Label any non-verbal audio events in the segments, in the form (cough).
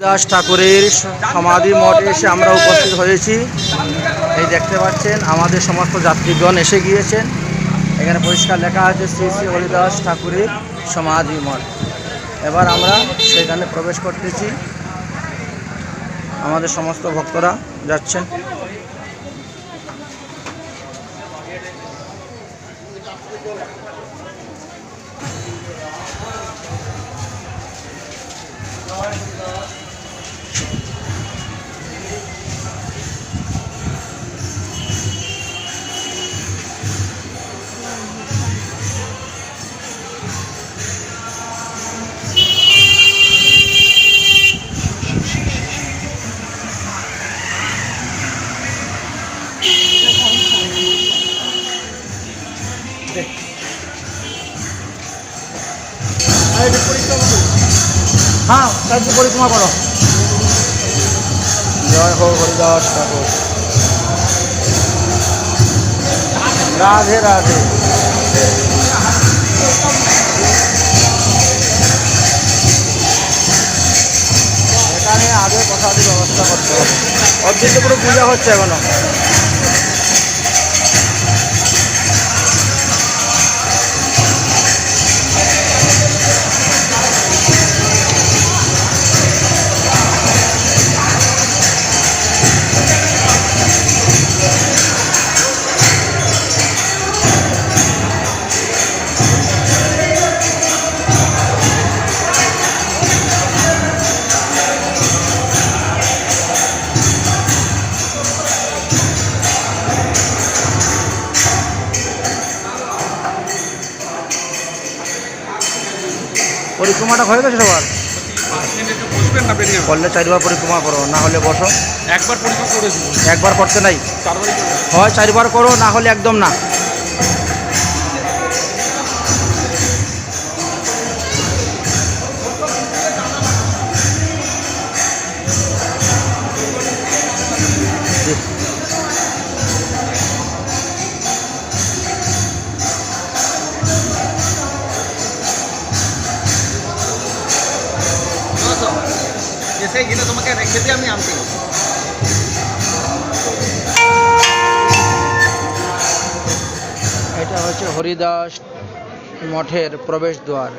দাস ঠাকুরের সমাধি মঠে এসে আমরা উপস্থিত হয়েছি। এই দেখতে পাচ্ছেন, আমাদের সমস্ত যাত্রীগণ এসে গিয়েছেন। এখানে পরিষ্কার লেখা আছে, শ্রী শ্রী হরিদাস ঠাকুরের সমাধি মঠ। এবার আমরা সেখানে প্রবেশ করতেছি। আমাদের সমস্ত ভক্তরা যাচ্ছেন। হ্যাঁ চারটি পরিক্রমা করো? জয় হো হরিদাস ঠাকুর। রাধে রাধে। এখানে আগে প্রসাদের ব্যবস্থা করতে হবে। অর্ধেক পুরো পূজা হচ্ছে এখনও। পরিক্রমাটা হয়ে গেছে সবার। করলে চারবার পরিক্রমা করো না হলে বসো। একবার পরিক্রমা একবার করতে নাই। হয় চারবার করো না হলে একদম না। গেলে তোমাকে রেখে দিয়ে আমি আনতে এটা হচ্ছে হরিদাস মঠের প্রবেশ দ্বার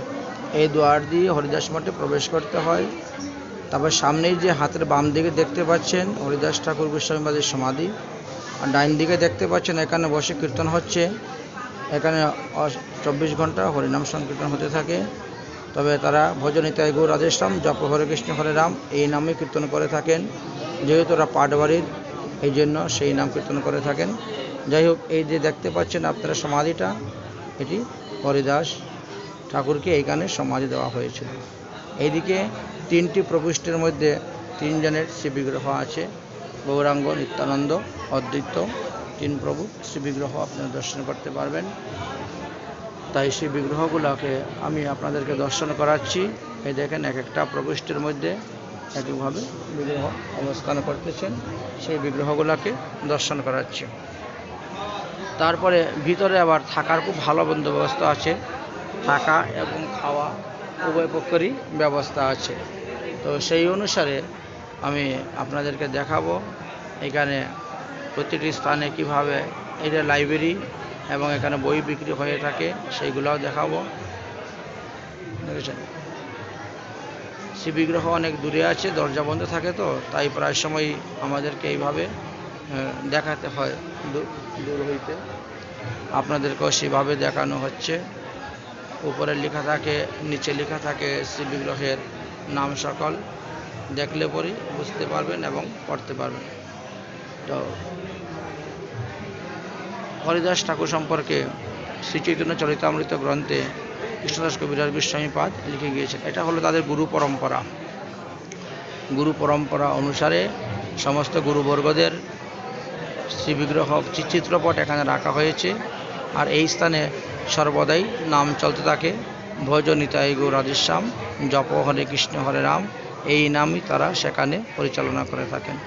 এই দ্বার দিয়ে হরিদাস মঠে প্রবেশ করতে হয়। তারপর সামনেই যে হাতের বাম দিকে দেখতে পাচ্ছেন হরিদাস ঠাকুর গোস্বামীবাদের সমাধি। আর ডাইন দিকে দেখতে পাচ্ছেন এখানে বসে কীর্তন হচ্ছে। এখানে চব্বিশ ঘণ্টা হরিনাম সংকীর্তন হতে থাকে। তবে তারা ভজনিতায় গৌর রাধেশ্যাম জপ হরে কৃষ্ণ হরে রাম, এই নামে কীর্তন করে থাকেন। যেহেতু ওরা পাটবাড়ির, এই জন্য সেই নাম কীর্তন করে থাকেন। যাই হোক, এই যে দেখতে পাচ্ছেন আপনারা সমাধিটা, এটি হরিদাস ঠাকুরকে এইখানে সমাধি দেওয়া হয়েছিল এইদিকে তিনটি প্রবিষ্টের মধ্যে তিনজনের শ্রী বিগ্রহ আছে। গৌরাঙ্গ নিত্যানন্দ, অদ্বৈত, তিন প্রভু শ্রী বিগ্রহ আপনারা দর্শন করতে পারবেন। তাই সেই বিগ্রহগুলোকে আমি আপনাদেরকে দর্শন করাচ্ছি। এই দেখেন এক একটা প্রবিষ্টের মধ্যে একইভাবে বিগ্রহ অবস্থান করতেছেন। সেই বিগ্রহগুলোকে দর্শন করাচ্ছি। তারপরে ভিতরে আবার থাকার খুব ভালো বন্দোবস্ত আছে। থাকা এবং খাওয়া উভয় পক্ষেরই ব্যবস্থা আছে। তো সেই অনুসারে আমি আপনাদেরকে দেখাবো এখানে প্রতিটি স্থানে কীভাবে এটা লাইব্রেরি এবং এখানে বই বিক্রি হয়ে থাকে, সেইগুলোও দেখাবো। দেখেছেন? শিবিগ্রহ অনেক দূরে আছে, দরজা বন্ধ থাকে তো, তাই প্রায় সময় আমাদেরকে এইভাবে দেখাতে হয় দূর- হইতে। আপনাদেরকেও সেভাবে দেখানো হচ্ছে। উপরে লেখা থাকে, নিচে লেখা থাকে শিবিগ্রহের নাম সকল। দেখলে পরেই বুঝতে পারবেন এবং পড়তে পারবেন। তো হরিদাস ঠাকুর সম্পর্কে শ্রীচৈতন্য চরিতামৃত গ্রন্থে কৃষ্ণদাস কবিরাজ গোস্বামীপাদ লিখে গিয়েছেন। এটা হলো তাদের গুরু পরম্পরা। গুরু পরম্পরা অনুসারে সমস্ত গুরুবর্গদের শ্রীবিগ্রহ চিত্রপট এখানে রাখা হয়েছে আর এই স্থানে সর্বদাই নাম চলতে থাকে, ভজ নিতাই গৌ রাধেশ্যাম জপ হরে কৃষ্ণ হরে রাম এই নামই তারা সেখানে পরিচালনা করে থাকেন।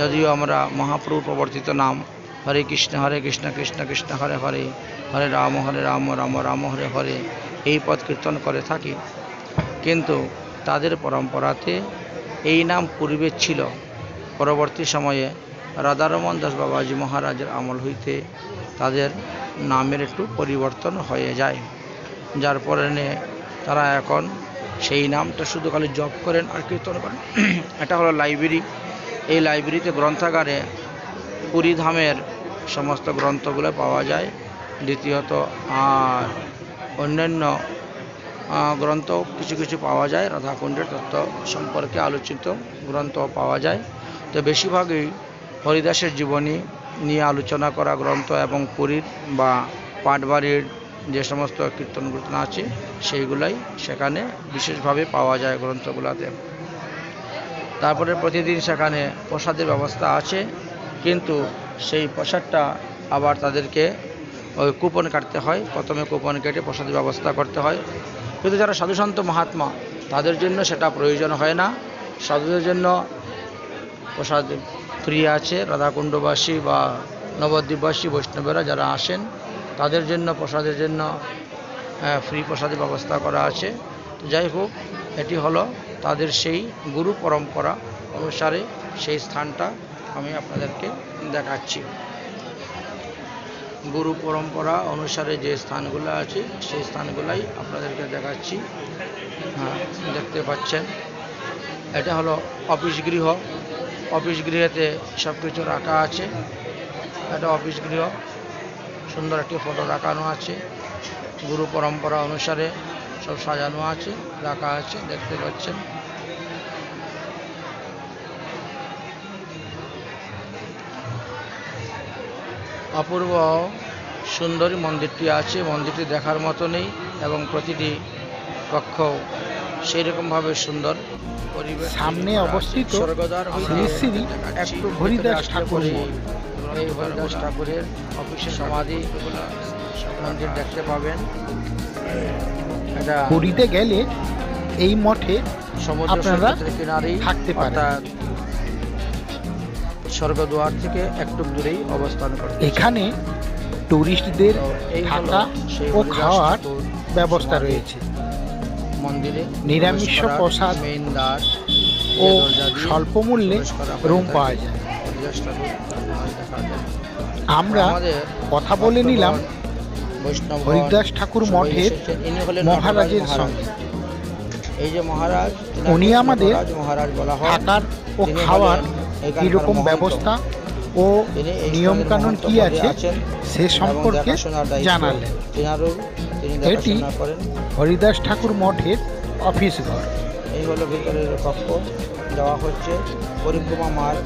যদিও আমরা মহাপ্রভু প্রবর্তিত নাম হরে কৃষ্ণ হরে কৃষ্ণ কৃষ্ণ কৃষ্ণ, হরে হরে হরে রাম হরে রাম রাম রাম, হরে হরে, এই পদ কীর্তন করে থাকি। কিন্তু তাদের পরম্পরাতে এই নাম পূর্বে ছিল। পরবর্তী সময়ে রাধারমন দাস বাবাজি মহারাজের আমল হইতে তাদের নামের একটু পরিবর্তন হয়ে যায়। যার পরে তারা এখন সেই নামটা শুধু খালি জপ করেন আর কীর্তন করেন। (clears throat) এটা হলো লাইব্রেরি। এই লাইব্রেরিতে গ্রন্থাগারে পুরী ধামের সমস্ত গ্রন্থগুলো পাওয়া যায়। দ্বিতীয়ত অন্যান্য গ্রন্থ কিছু কিছু পাওয়া যায়, রাধাকুণ্ডের তত্ত্ব সম্পর্কে আলোচিত গ্রন্থ পাওয়া যায়। তো বেশিরভাগই হরিদাসের জীবনী নিয়ে আলোচনা করা গ্রন্থ এবং পুরীর বা পাটবাড়ির যে সমস্ত কীর্তন কীর্তন আছে, সেইগুলাই সেখানে বিশেষভাবে পাওয়া যায় গ্রন্থগুলোতে। তারপরে প্রতিদিন সেখানে প্রসাদের ব্যবস্থা আছে, কিন্তু সেই প্রসাদটা আবার তাদেরকে ওই কুপন কাটতে হয়। প্রথমে কুপন কেটে প্রসাদের ব্যবস্থা করতে হয়। কিন্তু যারা সাধুসন্ত মহাত্মা, তাদের জন্য সেটা প্রয়োজন হয় না। সাধুদের জন্য প্রসাদ ফ্রি আছে। রাধাকুণ্ডবাসী বা নবদ্বীপবাসী, বৈষ্ণবেরা যারা আসেন, তাদের জন্য, প্রসাদের জন্য ফ্রি প্রসাদের ব্যবস্থা করা আছে। যাই হোক, এটি হলো তাদের সেই গুরু পরম্পরা অনুসারে সেই স্থানটা আমি আপনাদেরকে দেখাচ্ছি। গুরু পরম্পরা অনুসারে যে স্থানগুলো আছে, সেই স্থানগুলাই আপনাদেরকে দেখাচ্ছি। হ্যাঁ দেখতে পাচ্ছেন। এটা হলো অফিস গৃহ। অফিস গৃহেতে সব কিছু রাখা আছে। এটা অফিস গৃহ। সুন্দর একটি ফটো রাখানো আছে। গুরু পরম্পরা অনুসারে সব সাজানো আছে, রাখা আছে, দেখতে পাচ্ছেন। অপূর্ব সুন্দরী মন্দিরটি আছে মন্দিরটি দেখার মতো নেই এবং প্রতিটি কক্ষ সেই রকমভাবে সুন্দর। পরিবেশ সামনে। অবস্থিত শ্রী শ্রী হরিদাস ঠাকুর এই হরিদাস ঠাকুরের অফিসে সমাধি। মন্দির দেখতে পাবেন। এটা পুরীতে গেলে এই মঠে সমুদ্র কিনারেই থাকতে পারেন। স্বর্গদ্বার থেকে একটু দূরেই অবস্থান করে। এখানে টুরিস্টদের থাকা ও খাওয়ার ব্যবস্থা রয়েছে। মন্দিরে নিরামিষ প্রসাদ মেইন দ্বার ও স্বল্প মূল্যে রুম পাওয়া যায়। আমরা কথা বলে নিলাম বৈষ্ণব হরিদাস ঠাকুর মঠের মহারাজের সঙ্গে। এই যে মহারাজ উনি আমাদের মহারাজ বলা হয় থাকার ও খাওয়ার কীরকম। ব্যবস্থা ও তিনি এই নিয়ম কানুন মহন্ত কি আছে সে সম্পর্কে জানালেন এটি করেন হরিদাস ঠাকুর মঠের অফিস ঘর এই হলো ভিতরের কক্ষ দেওয়া হচ্ছে পরিক্রমা মার্গ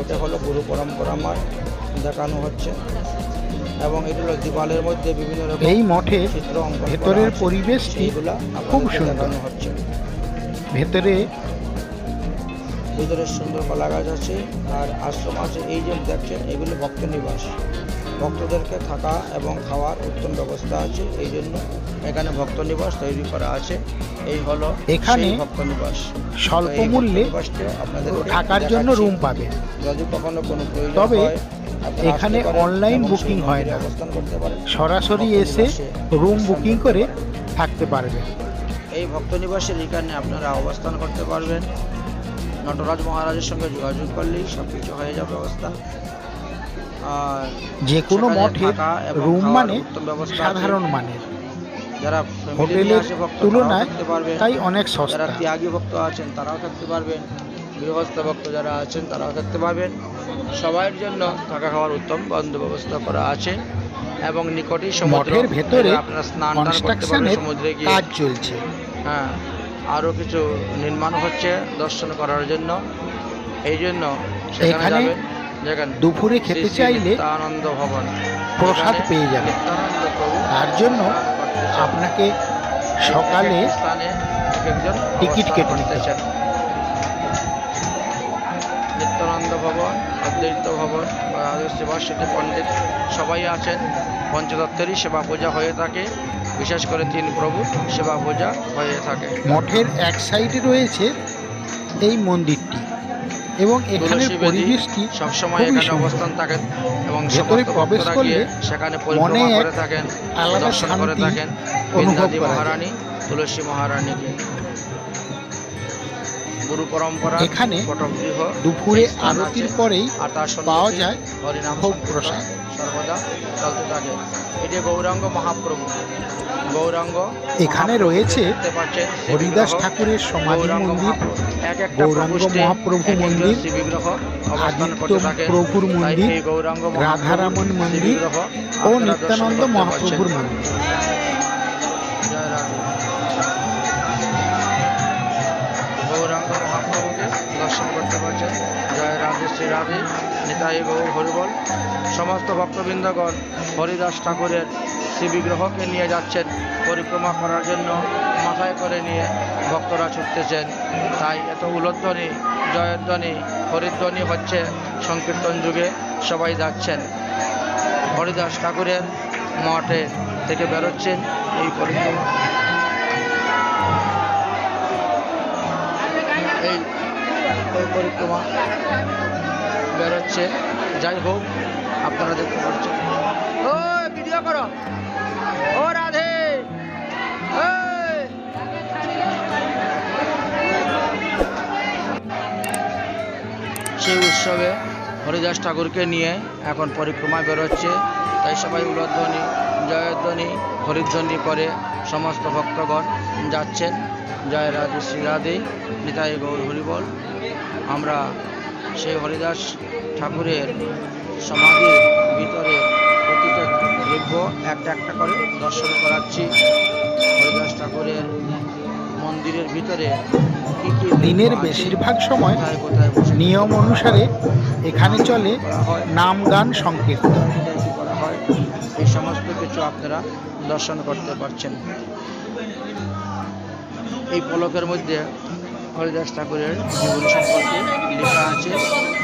এটা হলো গুরু পরম্পরা মার্গ দেখানো হচ্ছে এবং এটি হলো দিওয়ালের মধ্যে বিভিন্ন রকম এই চিত্র ভেতরের। পরিবেশটি খুব সুন্দর। হচ্ছে ভেতরে ভিতরে সুন্দর কলা গাছ আছে আর আশ্রম আছে। এই যে দেখছেন এগুলো ভক্ত নিবাস। ভক্তদেরকে থাকা এবং খাওয়ার উত্তম ব্যবস্থা আছে। এই জন্য এখানে ভক্ত নিবাস তৈরি করা আছে। এই হলো এখানে ভক্ত নিবাস। স্বল্প মূল্যে আপনাদেরকে থাকার জন্য রুম পাবে। যদি কখনো কোনো প্রয়োজন তবে হয়, এখানে অনলাইন বুকিং হয় না। সরাসরি এসে রুম বুকিং করে থাকতে পারবে এই ভক্ত নিবাসের এখানে আপনারা অবস্থান করতে পারবেন। নটরাজ মহারাজের সঙ্গে যোগাযোগ করলেই সব কিছু হয়ে যাবে ব্যবস্থা আর যে কোনো এবং রুম মানে সাধারণ মানের। যারা হোটেলের তারাও তুলনায় তাই অনেক সস্তা যারা ত্যাগী ভক্ত আছেন তারাও থাকতে পারবেন। গৃহস্থ ভক্ত যারা আছেন তারাও থাকতে পারবেন। সবার জন্য থাকা খাওয়ার উত্তম বন্ধ ব্যবস্থা করা আছে এবং নিকটেই সমুদ্র মঠের ভেতরে আপনারা স্নান করতে পারবেন সমুদ্রে গিয়ে। কাজ চলছে। হ্যাঁ। আরও কিছু নির্মাণ হচ্ছে দর্শন করার জন্য। এই জন্য সেখানে যাবেন যেখানে দুপুরে খেতে চাইলে নিত্যানন্দ ভবন। প্রসাদ পেয়ে যাবেন। প্রভু তার জন্য আপনাকে সকালে স্থানে একজন টিকিট কেটে নিতে চান। নিত্যানন্দ ভবন অদ্বৈত ভবন বা শিবাশ্রী পণ্ডিত সবাই আছেন। পঞ্চদত্তেরই সেবা পূজা হয়ে থাকে। বিশেষ করে তিন প্রভু সেবা পূজা হয়ে থাকে। মঠের এক সাইডে রয়েছে এই মন্দিরটি এবং তুলসী পরিবেশটি সবসময় এখানে অবস্থান থাকেন এবং ভেতরে প্রবেশ করলে সেখানে মনে করে থাকেন আলাদা দর্শন করে থাকেন। অনুভব বৃন্দাদি মহারানী তুলসী মহারানীকে গুরু পরম্পরা এখানে দুপুরে আরতির পরেই পাওয়া যায় হরিনাম প্রসাদ। সর্বদা চলতে থাকে। এটি গৌরাঙ্গ মহাপ্রভু। গৌরাঙ্গ এখানে রয়েছে হরিদাস ঠাকুরের সমাধি মন্দির। গৌরাঙ্গ মহাপ্রভু মন্দির, আদিত্য প্রভুর মন্দির, রাধারামন মন্দির ও নিত্যানন্দ মহাপ্রভুর মন্দির। গৌরাঙ্গ মহাপ্রভুকে দর্শন করতে পারছেন। জয় রাধে শ্রী রাধে। নিতাই গৌর হরিবল, সমস্ত ভক্তবৃন্দগণ হরিদাস ঠাকুরের শ্রী বিগ্রহকে নিয়ে যাচ্ছেন, পরিক্রমা করার জন্য মাথায় করে নিয়ে ভক্তরা ছুটতেছেন। তাই এত উলোধ্বনি, জয়ধ্বনি, হরিধ্বনি হচ্ছে সংকীর্তন যুগে সবাই যাচ্ছেন। হরিদাস ঠাকুরের মঠে থেকে বেরোচ্ছেন এই পরিক্রমা। এই পরিক্রমা বেরোচ্ছে। যাই হোক, আপনারা দেখতে পাচ্ছেন। ও ভিডিও করো। ও, রাধে। সেই উৎসবে হরিদাস ঠাকুরকে নিয়ে এখন পরিক্রমা বেরোচ্ছে। তাই সবাই উলধ্বনি জয়ধ্বনি, হরিধ্বনি করে সমস্ত ভক্তগণ যাচ্ছেন। জয় রাধে, শ্রী রাধে। নিতাই গৌর হরিবল। আমরা সেই হরিদাস ঠাকুরের সমাধির ভিতরে প্রতিটা দ্রব্য একটা একটা করে দর্শন করাচ্ছি। হরিদাস ঠাকুরের মন্দিরের ভিতরে দিনের বেশিরভাগ সময় নিয়ম অনুসারে এখানে চলে নাম গান সংকীর্তন। করা হয় এই সমস্ত কিছু আপনারা দর্শন করতে পারছেন। এই পলকের মধ্যে হরিদাস ঠাকুরের জীবন সম্পর্কে লেখা আছে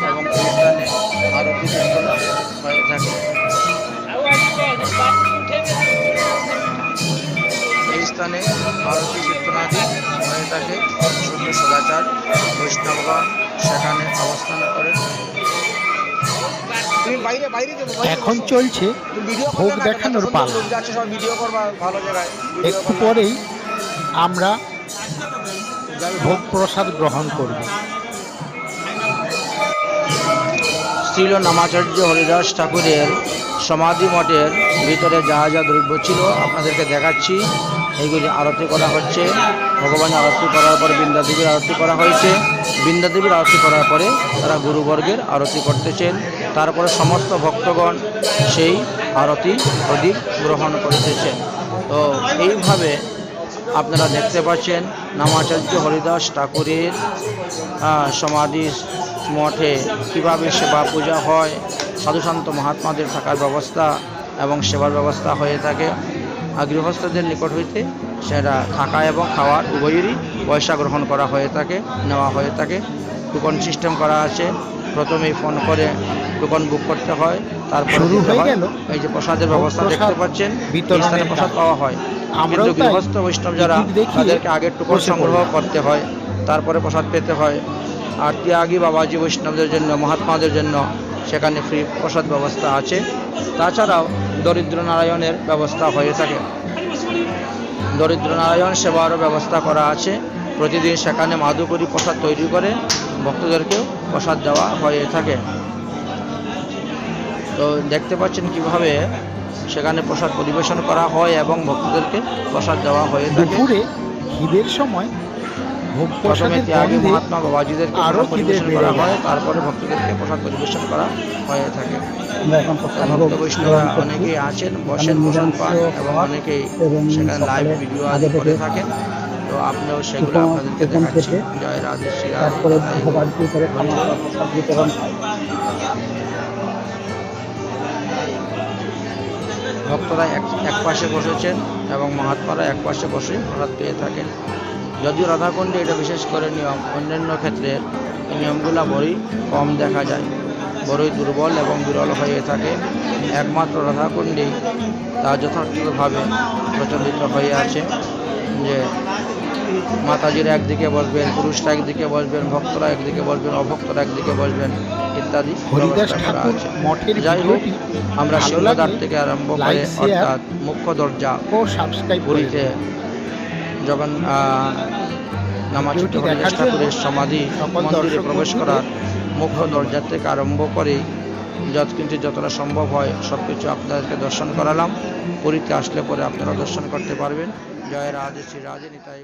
এবং অনুষ্ঠানে আরতি কীর্তন হয়ে থাকে। এই স্থানে ভারতীয় কীর্তনাদি হয়ে থাকে শুদ্ধ সদাচার বৈষ্ণবগণ সেখানে অবস্থান করেন তুমি বাইরে বাইরে এখন চলছে ভোগ দেখানোর পালা। সব ভিডিও করবা ভালো জায়গায়। ভিডিও একটু পরেই আমরা ভোগ প্রসাদ গ্রহণ করব। শ্রীল নামাচার্য হরিদাস ঠাকুরের সমাধি মঠের ভিতরে যা যা দ্রব্য ছিল আপনাদেরকে দেখাচ্ছি। এইগুলি আরতি করা হচ্ছে। ভগবান আরতি করার পর বৃন্দাদেবীর আরতি করা হয়েছে। বৃন্দাদেবীর আরতি করার পরে তারা গুরুবর্গের আরতি করতেছেন। তারপরে সমস্ত ভক্তগণ সেই আরতি প্রদীপ গ্রহণ করতেছেন। তো এইভাবে আপনারা দেখতে পাচ্ছেন নামাচার্য হরিদাস ঠাকুরের সমাধি মঠে কীভাবে সেবা পূজা হয় সাধুসন্ত মহাত্মাদের থাকার ব্যবস্থা এবং সেবার ব্যবস্থা হয়ে থাকে। গৃহস্থদের নিকট হইতে সেটা থাকা এবং খাওয়ার উভয়েরই পয়সা গ্রহণ করা হয়ে থাকে, নেওয়া হয়ে থাকে। টুকন সিস্টেম করা আছে। প্রথমেই ফোন করে টুকন বুক করতে হয়। তারপরে শুরু হয়ে গেল। এই যে প্রসাদের ব্যবস্থা দেখতে পাচ্ছেন স্থানে প্রসাদ পাওয়া হয়। আমরাও গৃহস্থ বৈষ্ণব যারা তাদেরকে আগের সংগ্রহ করতে হয় তারপরে প্রসাদ পেতে হয়। আর ত্যাগী বাবাজি বৈষ্ণবদের জন্য মহাত্মাদের জন্য সেখানে ফ্রি প্রসাদ ব্যবস্থা আছে। তাছাড়াও দরিদ্র নারায়ণের ব্যবস্থা হয়ে থাকে। দরিদ্র নারায়ণ সেবারও ব্যবস্থা করা আছে। প্রতিদিন সেখানে মাধুকরী প্রসাদ তৈরি করে ভক্তদেরকেও প্রসাদ দেওয়া হয়ে থাকে। তো দেখতে পাচ্ছেন কীভাবে সেখানে প্রসাদ পরিবেশন করা হয় এবং ভক্তদেরকে প্রসাদ দেওয়া হয়ে থাকে। দুপুরে খিদের সময় ভোগ প্রসাদের গন্ধে মহাত্মা বাবাজিদেরকে আরও পরিবেশন করা হয় তারপরে ভক্তদেরকে প্রসাদ পরিবেশন করা হয়ে থাকে। ভক্ত বৈষ্ণবরা অনেকেই আছেন বসেন প্রসাদ পান এবং অনেকেই সেখানে লাইভ ভিডিও আদি করে থাকেন। তো আপনিও সেগুলো আপনাদেরকে দেখাচ্ছি। জয় রাধে শ্রী রাধে। তারপরে করে খাওয়া প্রসাদ বিতরণ হয়। ভক্তরা এক এক পাশে বসেছেন এবং মহাত্মারা এক পাশে বসে প্রসাদ পেয়ে থাকেন। যদিও রাধাকুণ্ডে এটা বিশেষ করে নিয়ম, অন্যান্য ক্ষেত্রে নিয়মগুলো বড়ই কম দেখা যায়। বড়ই দুর্বল এবং বিরল হয়ে থাকে। একমাত্র রাধাকুণ্ডেই তা যথার্থভাবে প্রচলিত হয়ে আছে যে মাতাজিরা একদিকে বসবেন পুরুষরা একদিকে বসবেন ভক্তরা একদিকে বসবেন অভক্তরা একদিকে বসবেন ইত্যাদি যাই হোক আমরা লাগলে থেকে আরম্ভ করে অর্থাৎ মুখ্য দরজা ও পুরীতে যখন নামাজ ঠাকুরের সমাধি মন্দিরে প্রবেশ করার মুখ্য দরজা থেকে আরম্ভ করে যত কিন্তু যতটা সম্ভব হয় সব কিছু আপনাদেরকে দর্শন করালাম। পুরীতে আসলে পরে আপনারা দর্শন করতে পারবেন। জয় রাধে শ্রী রাধে নিতাই